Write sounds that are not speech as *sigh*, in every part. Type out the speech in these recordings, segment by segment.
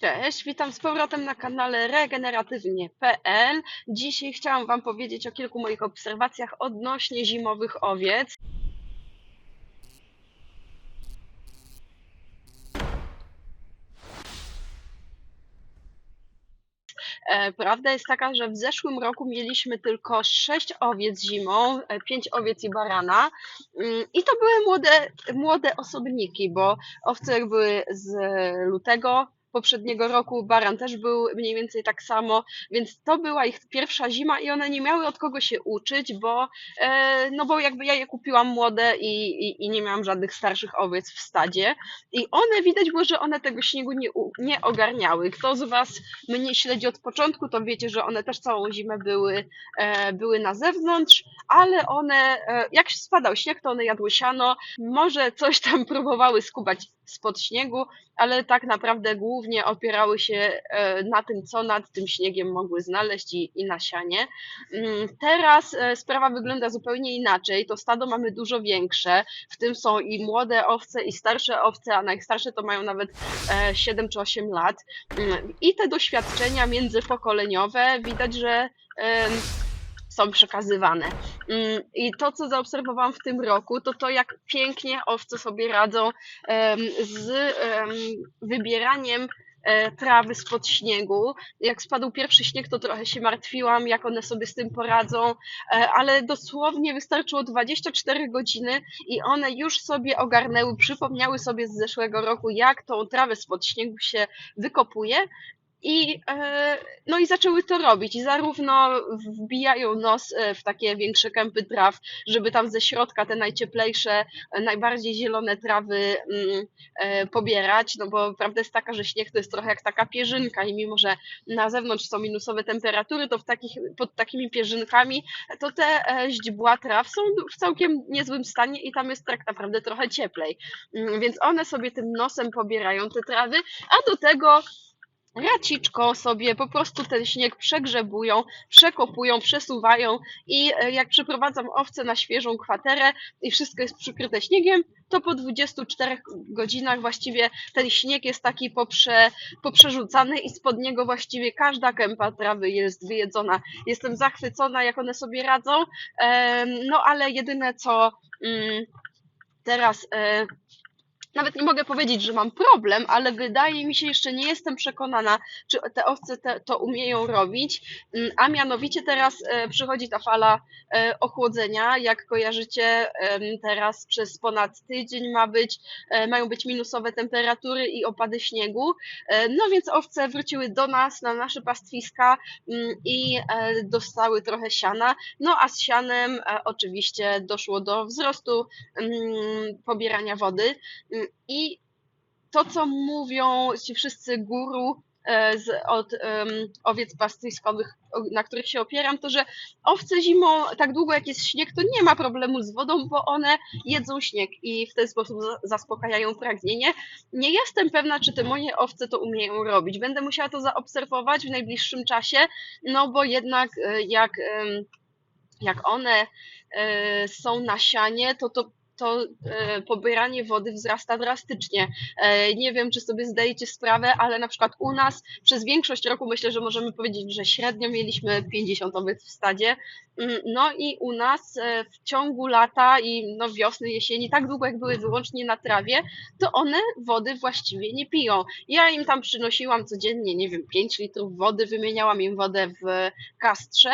Cześć, witam z powrotem na kanale regeneratywnie.pl. Dzisiaj chciałam Wam powiedzieć o kilku moich obserwacjach odnośnie zimowych owiec. E, Prawda jest taka, że w zeszłym roku mieliśmy tylko 6 owiec zimą, 5 owiec i barana. Mm, I to były młode, młode osobniki, bo owce były z lutego poprzedniego roku, baran też był mniej więcej tak samo, więc to była ich pierwsza zima i one nie miały od kogo się uczyć, bo, e, no bo jakby ja je kupiłam młode i, i, i nie miałam żadnych starszych owiec w stadzie. I one widać było, że one tego śniegu nie, nie ogarniały. Kto z Was mnie śledzi od początku, to wiecie, że one też całą zimę były, e, były na zewnątrz, ale one, e, jak spadał śnieg, to one jadły siano, może coś tam próbowały skubać spod śniegu, ale tak naprawdę głównie opierały się e, na tym, co nad tym śniegiem mogły znaleźć i, i. Mm, Teraz e, sprawa wygląda zupełnie inaczej. To stado mamy dużo większe, w tym są i młode owce, i starsze owce, a najstarsze to mają nawet e, 7 czy 8 lat. Mm, I te doświadczenia międzypokoleniowe widać, że są przekazywane. Mm, I to, co zaobserwowałam w tym roku, to to, jak pięknie owce sobie radzą z em, wybieraniem e, trawy spod śniegu. Jak spadł pierwszy śnieg, to trochę się martwiłam, jak one sobie z tym poradzą, e, ale dosłownie wystarczyło 24 godziny i one już sobie ogarnęły, przypomniały sobie z zeszłego roku, jak tą trawę spod śniegu się wykopuje. I, e, no i zaczęły to robić. I zarówno wbijają nos e, w takie większe kępy traw, żeby tam ze środka te najcieplejsze, e, najbardziej zielone trawy mm, pobierać, no bo prawda jest taka, że śnieg to jest trochę jak taka pierzynka i mimo, że na zewnątrz są minusowe temperatury, to w takich, pod takimi pierzynkami to te źdźbła traw są w całkiem niezłym stanie i tam jest tak naprawdę trochę cieplej. Mm, Więc one sobie tym nosem pobierają te trawy, a do tego raciczką sobie po prostu ten śnieg przegrzebują, przekopują, przesuwają i e, jak przeprowadzam owce na świeżą kwaterę i wszystko jest przykryte śniegiem, to po 24 godzinach właściwie ten śnieg jest taki poprze, poprzerzucany i spod niego właściwie każda kępa trawy jest wyjedzona. Jestem zachwycona, jak one sobie radzą, no ale jedyne co mm, teraz e, nawet nie mogę powiedzieć, że mam problem, ale wydaje mi się, jeszcze nie jestem przekonana, czy te owce te, to umieją robić. Mm, A mianowicie teraz e, przychodzi ta fala e, ochłodzenia. Jak kojarzycie, teraz przez ponad tydzień ma być, e, mają być minusowe temperatury i opady śniegu. No więc owce wróciły do nas, na nasze pastwiska mm, i dostały trochę siana. No a z sianem oczywiście doszło do wzrostu mm, pobierania wody. I to, co mówią ci wszyscy guru e, z, od em, owiec pastwiskowych, o- na których się opieram, to że owce zimą, tak długo jak jest śnieg, to nie ma problemu z wodą, bo one jedzą śnieg i w ten sposób za- zaspokajają pragnienie. Nie jestem pewna, czy te moje owce to umieją robić. Będę musiała to zaobserwować w najbliższym czasie, no bo jednak e, jak, jak one e, są na sianie, to to to e, pobieranie wody wzrasta drastycznie. E, Nie wiem, czy sobie zdajecie sprawę, ale na przykład u nas przez większość roku myślę, że możemy powiedzieć, że średnio mieliśmy 50 owiec w stadzie. Mm, No i u nas e, w ciągu lata i no wiosny, jesieni, tak długo jak były wyłącznie na trawie, to one wody właściwie nie piją. Ja im tam przynosiłam codziennie, nie wiem, 5 litrów wody, wymieniałam im wodę w kastrze,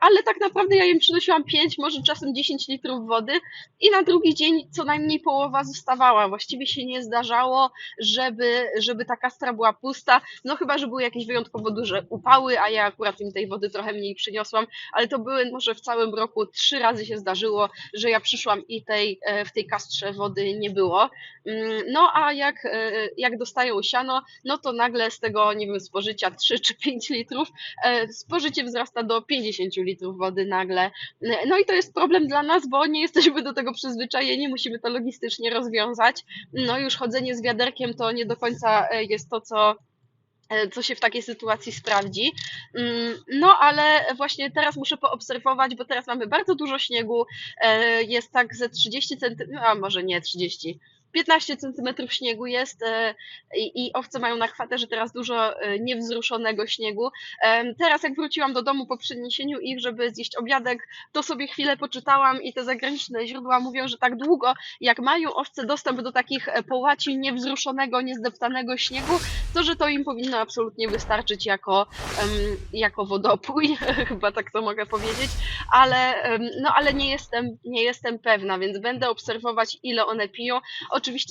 ale tak naprawdę ja im przynosiłam 5, może czasem 10 litrów wody i na drugi dzień co najmniej połowa zostawała. Właściwie się nie zdarzało, żeby, żeby ta kastra była pusta, no chyba, że były jakieś wyjątkowo duże upały, a ja akurat im tej wody trochę mniej przyniosłam, ale to były może w całym roku trzy razy się zdarzyło, że ja przyszłam i tej, e, w tej kastrze wody nie było. Mm, No a jak, e, jak dostają siano, no to nagle z tego, nie wiem, spożycia 3 czy 5 litrów, e, spożycie wzrasta do 50 litrów wody nagle. No i to jest problem dla nas, bo nie jesteśmy do tego przyzwyczajeni, musimy to logistycznie rozwiązać. No już chodzenie z wiaderkiem to nie do końca e, jest to, co e, co się w takiej sytuacji sprawdzi. Mm, No ale właśnie teraz muszę poobserwować, bo teraz mamy bardzo dużo śniegu, e, jest tak ze 30 cm, a może nie 30, 15 centymetrów śniegu jest e, i, i owce mają na kwaterze teraz dużo e, niewzruszonego śniegu. Teraz jak wróciłam do domu po przeniesieniu ich, żeby zjeść obiadek, to sobie chwilę poczytałam i te zagraniczne źródła mówią, że tak długo jak mają owce dostęp do takich e, połaci niewzruszonego, niezdeptanego śniegu, to że to im powinno absolutnie wystarczyć jako, jako wodopój, *laughs* chyba tak to mogę powiedzieć, ale, no, ale nie, jestem, nie jestem pewna, więc będę obserwować ile one piją.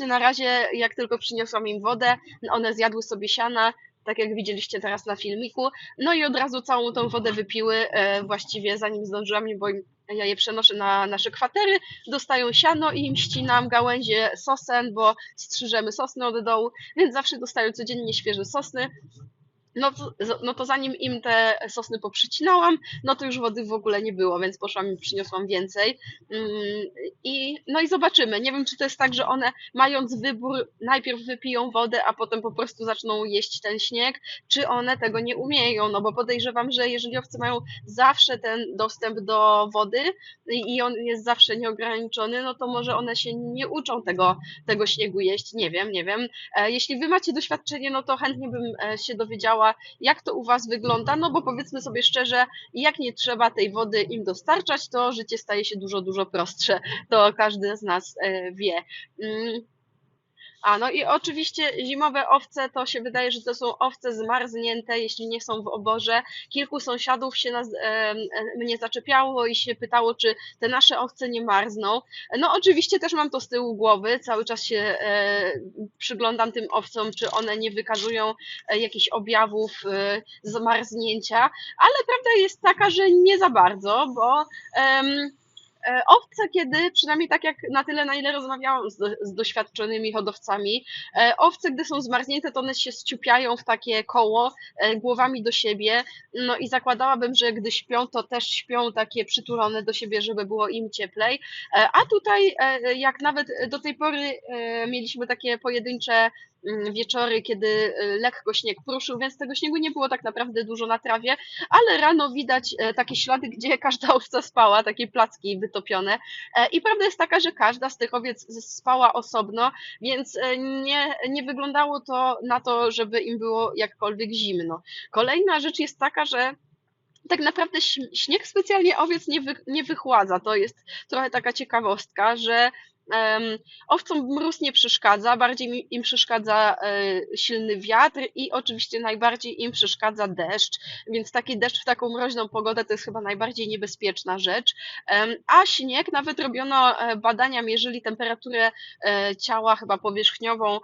Na razie jak tylko przyniosłam im wodę, one zjadły sobie siana, tak jak widzieliście teraz na filmiku, no i od razu całą tą wodę wypiły, e, właściwie zanim zdążyłam, bo ja je przenoszę na nasze kwatery, dostają siano i im ścinam gałęzie sosen, bo strzyżemy sosny od dołu, więc zawsze dostają codziennie świeże sosny. No to, no to zanim im te sosny poprzycinałam, no to już wody w ogóle nie było, więc poszłam i przyniosłam więcej. Mm, I, no i zobaczymy. Nie wiem, czy to jest tak, że one mając wybór najpierw wypiją wodę, a potem po prostu zaczną jeść ten śnieg, czy one tego nie umieją, no bo podejrzewam, że jeżeli owce mają zawsze ten dostęp do wody i on jest zawsze nieograniczony, no to może one się nie uczą tego, tego śniegu jeść, nie wiem, nie wiem. E, Jeśli wy macie doświadczenie, no to chętnie bym e, się dowiedziała, jak to u was wygląda, no bo powiedzmy sobie szczerze, jak nie trzeba tej wody im dostarczać, to życie staje się dużo, dużo prostsze. To każdy z nas e, wie. A no i oczywiście zimowe owce to się wydaje, że to są owce zmarznięte, jeśli nie są w oborze. Kilku sąsiadów się nas, e, mnie zaczepiało i się pytało, czy te nasze owce nie marzną. No oczywiście też mam to z tyłu głowy, cały czas się e, przyglądam tym owcom, czy one nie wykazują e, jakichś objawów e, zmarznięcia, ale prawda jest taka, że nie za bardzo, bo E, Owce, kiedy, przynajmniej tak jak na tyle, na ile rozmawiałam z, z doświadczonymi hodowcami, e, owce, gdy są zmarznięte, to one się ściupiają w takie koło e, głowami do siebie. No i zakładałabym, że gdy śpią, to też śpią takie przytulone do siebie, żeby było im cieplej. E, A tutaj, e, jak nawet do tej pory e, mieliśmy takie pojedyncze wieczory, kiedy e, lekko śnieg pruszył, więc tego śniegu nie było tak naprawdę dużo na trawie, ale rano widać e, takie ślady, gdzie *laughs* każda owca spała, takie placki wytopione. E, I prawda jest taka, że każda z tych owiec spała osobno, więc e, nie, nie wyglądało to na to, żeby im było jakkolwiek zimno. Kolejna rzecz jest taka, że tak naprawdę śnieg specjalnie owiec nie, wy, nie wychładza. To jest trochę taka ciekawostka, że owcom mróz nie przeszkadza, bardziej im przeszkadza e, silny wiatr i oczywiście najbardziej im przeszkadza deszcz, więc taki deszcz w taką mroźną pogodę to jest chyba najbardziej niebezpieczna rzecz. A śnieg, nawet robiono e, badania, mierzyli temperaturę e, ciała chyba powierzchniową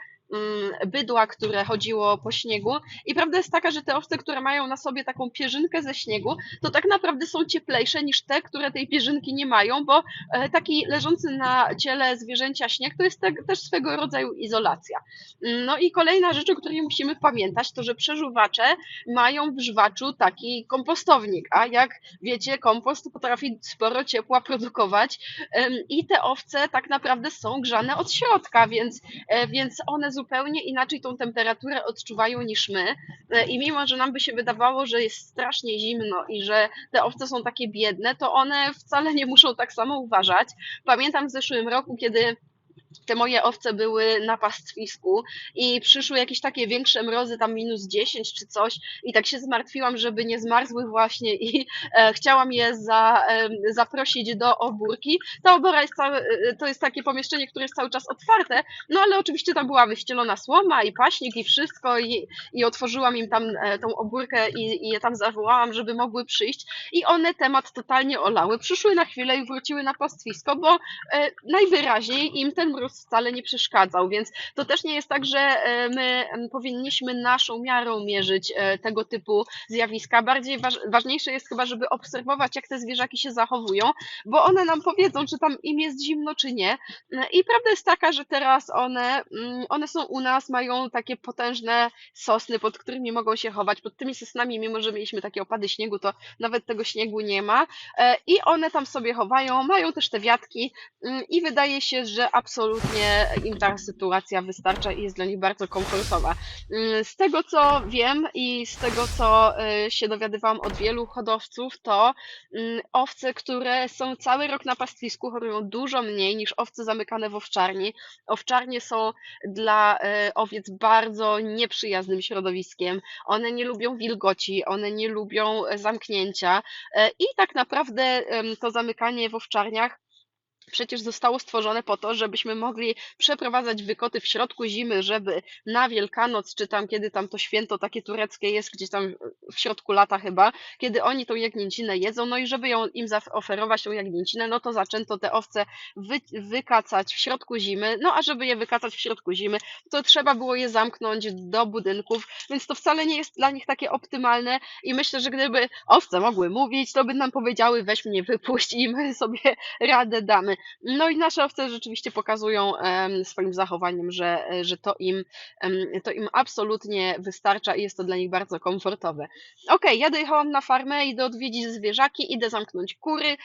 bydła, które chodziło po śniegu. I prawda jest taka, że te owce, które mają na sobie taką pierzynkę ze śniegu, to tak naprawdę są cieplejsze niż te, które tej pierzynki nie mają, bo e, taki leżący na ciele zwierzęcia śnieg to jest też swego rodzaju izolacja. Mm, No i kolejna rzecz, o której musimy pamiętać, to że przeżuwacze mają w żwaczu taki kompostownik, a jak wiecie, kompost potrafi sporo ciepła produkować i te owce tak naprawdę są grzane od środka, więc, e, więc one zupełnie inaczej tą temperaturę odczuwają niż my. E, I mimo, że nam by się wydawało, że jest strasznie zimno i że te owce są takie biedne, to one wcale nie muszą tak samo uważać. Pamiętam w zeszłym roku, kiedy te moje owce były na pastwisku i przyszły jakieś takie większe mrozy, tam minus 10 czy coś i tak się zmartwiłam, żeby nie zmarzły właśnie i e, chciałam je za, e, zaprosić do obórki. Ta obora jest całe, e, to jest takie pomieszczenie, które jest cały czas otwarte, no ale oczywiście tam była wyścielona słoma i paśnik i wszystko i, i otworzyłam im tam e, tą obórkę i, i je tam zawołałam, żeby mogły przyjść i one temat totalnie olały. Przyszły na chwilę i wróciły na pastwisko, bo e, najwyraźniej im ten mróz wcale nie przeszkadzał, więc to też nie jest tak, że e, my powinniśmy naszą miarą mierzyć e, tego typu zjawiska. Bardziej waż, ważniejsze jest chyba, żeby obserwować, jak te zwierzaki się zachowują, bo one nam powiedzą, czy tam im jest zimno, czy nie. E, I prawda jest taka, że teraz one, one są u nas, mają takie potężne sosny, pod którymi mogą się chować. Pod tymi sosnami, mimo że mieliśmy takie opady śniegu, to nawet tego śniegu nie ma. I one tam sobie chowają, mają też te wiatki i wydaje się, że absolutnie absolutnie im ta sytuacja wystarcza i jest dla nich bardzo komfortowa. Mm, Z tego co wiem i z tego co y, się dowiadywałam od wielu hodowców, to mm, owce, które są cały rok na pastwisku, chorują dużo mniej niż owce zamykane w owczarni. Owczarnie są dla y, owiec bardzo nieprzyjaznym środowiskiem. One nie lubią wilgoci, one nie lubią zamknięcia e, i tak naprawdę to zamykanie w owczarniach przecież zostało stworzone po to, żebyśmy mogli przeprowadzać wykoty w środku zimy, żeby na Wielkanoc, czy tam kiedy tam to święto takie tureckie jest, gdzieś tam w środku lata chyba, kiedy oni tą jagnięcinę jedzą, no i żeby ją im zaoferować tą jagnięcinę, no to zaczęto te owce wy, wykacać w środku zimy, no a żeby je wykacać w środku zimy, to trzeba było je zamknąć do budynków, więc to wcale nie jest dla nich takie optymalne i myślę, że gdyby owce mogły mówić, to by nam powiedziały weź mnie wypuść i my sobie radę damy. No i nasze owce rzeczywiście pokazują swoim zachowaniem, że, że to, im, to im absolutnie wystarcza i jest to dla nich bardzo komfortowe. Okej, ja dojechałam na farmę, idę odwiedzić zwierzaki, idę zamknąć kury.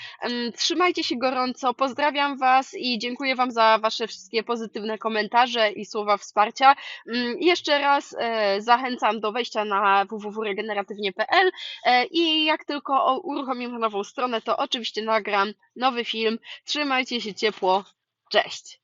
Trzymajcie się gorąco, pozdrawiam Was i dziękuję Wam za Wasze wszystkie pozytywne komentarze i słowa wsparcia. Mm, Jeszcze raz e, zachęcam do wejścia na www.regeneratywnie.pl e, i jak tylko uruchomimy nową stronę, to oczywiście nagram nowy film. Trzymajcie się ciepło. Cześć!